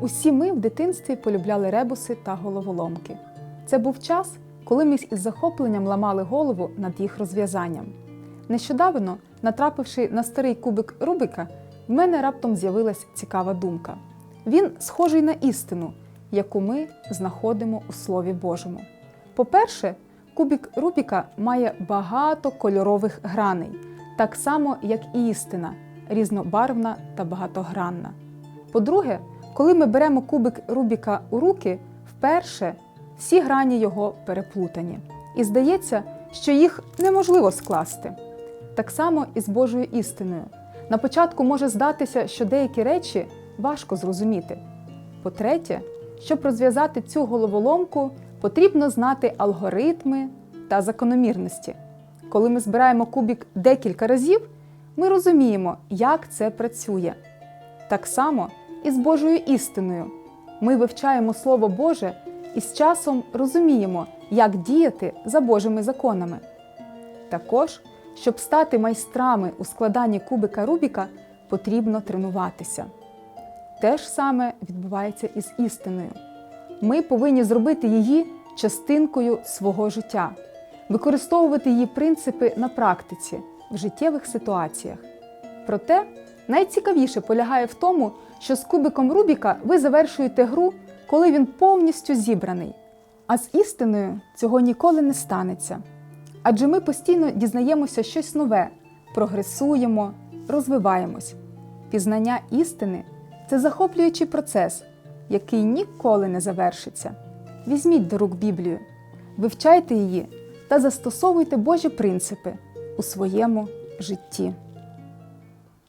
Усі ми в дитинстві полюбляли ребуси та головоломки. Це був час, коли ми із захопленням ламали голову над їх розв'язанням. Нещодавно, натрапивши на старий кубик Рубика, в мене раптом з'явилась цікава думка. Він схожий на істину, яку ми знаходимо у Слові Божому. По-перше, кубик Рубіка має багато кольорових граней, так само, як і істина, різнобарвна та багатогранна. По-друге, коли ми беремо кубик Рубіка у руки, вперше всі грані його переплутані. І здається, що їх неможливо скласти. Так само і з Божою істиною. На початку може здатися, що деякі речі важко зрозуміти. По-третє, щоб розв'язати цю головоломку, потрібно знати алгоритми та закономірності. Коли ми збираємо кубик декілька разів, ми розуміємо, як це працює. Так само і з Божою істиною. Ми вивчаємо Слово Боже і з часом розуміємо, як діяти за Божими законами. Також, щоб стати майстрами у складанні кубика Рубіка, потрібно тренуватися. Те ж саме відбувається і з істиною. Ми повинні зробити її частинкою свого життя, використовувати її принципи на практиці в життєвих ситуаціях. Проте найцікавіше полягає в тому, що з кубиком Рубіка ви завершуєте гру, коли він повністю зібраний. А з істиною цього ніколи не станеться. Адже ми постійно дізнаємося щось нове, прогресуємо, розвиваємось. Пізнання істини це захоплюючий процес, який ніколи не завершиться. Візьміть до рук Біблію, вивчайте її та застосовуйте Божі принципи у своєму житті.